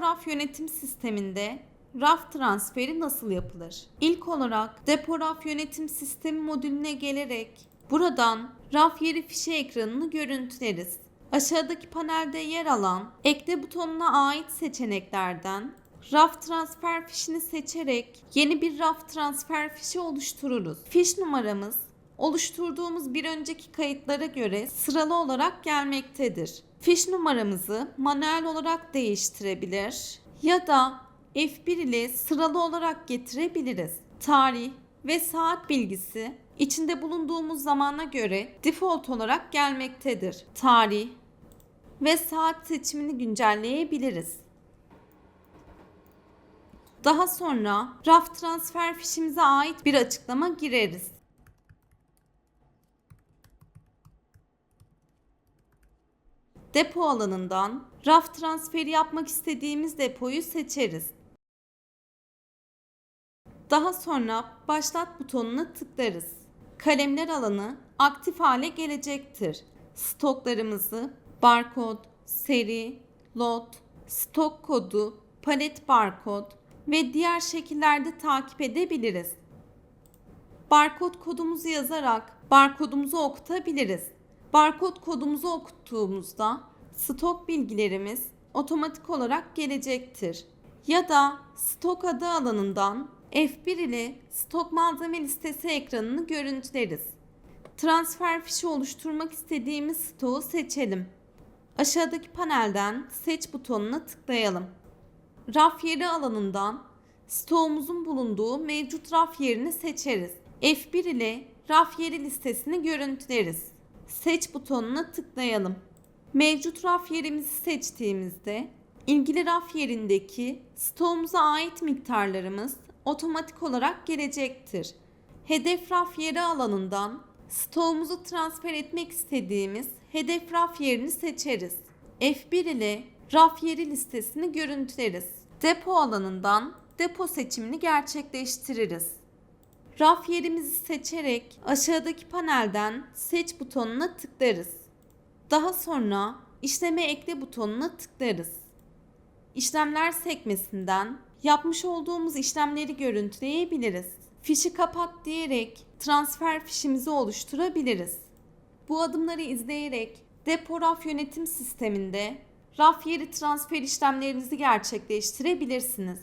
raf yönetim sisteminde raf transferi nasıl yapılır? İlk olarak depo raf yönetim sistemi modülüne gelerek buradan raf yeri fişi ekranını görüntüleriz. Aşağıdaki panelde yer alan ekle butonuna ait seçeneklerden raf transfer fişini seçerek yeni bir raf transfer fişi oluştururuz. Fiş numaramız oluşturduğumuz bir önceki kayıtlara göre sıralı olarak gelmektedir. Fiş numaramızı manuel olarak değiştirebilir ya da F1 ile sıralı olarak getirebiliriz. Tarih ve saat bilgisi içinde bulunduğumuz zamana göre default olarak gelmektedir. Tarih ve saat seçimini güncelleyebiliriz. Daha sonra raf transfer fişimize ait bir açıklama gireriz. Depo alanından raf transferi yapmak istediğimiz depoyu seçeriz. Daha sonra başlat butonuna tıklarız. Kalemler alanı aktif hale gelecektir. Stoklarımızı barkod, seri, lot, stok kodu, palet barkod ve diğer şekillerde takip edebiliriz. Barkod kodumuzu yazarak barkodumuzu okutabiliriz. Barkod kodumuzu okuttuğumuzda stok bilgilerimiz otomatik olarak gelecektir. Ya da stok adı alanından F1 ile stok malzeme listesi ekranını görüntüleriz. Transfer fişi oluşturmak istediğimiz stoğu seçelim. Aşağıdaki panelden seç butonuna tıklayalım. Raf yeri alanından stoğumuzun bulunduğu mevcut raf yerini seçeriz. F1 ile raf yeri listesini görüntüleriz. Seç butonuna tıklayalım. Mevcut raf yerimizi seçtiğimizde ilgili raf yerindeki stoğumuza ait miktarlarımız otomatik olarak gelecektir. Hedef raf yeri alanından stoğumuzu transfer etmek istediğimiz hedef raf yerini seçeriz. F1 ile raf yeri listesini görüntüleriz. Depo alanından depo seçimini gerçekleştiririz. Raf yerimizi seçerek aşağıdaki panelden seç butonuna tıklarız. Daha sonra işleme ekle butonuna tıklarız. İşlemler sekmesinden yapmış olduğumuz işlemleri görüntüleyebiliriz. Fişi kapat diyerek transfer fişimizi oluşturabiliriz. Bu adımları izleyerek depo raf yönetim sisteminde raf yeri transfer işlemlerinizi gerçekleştirebilirsiniz.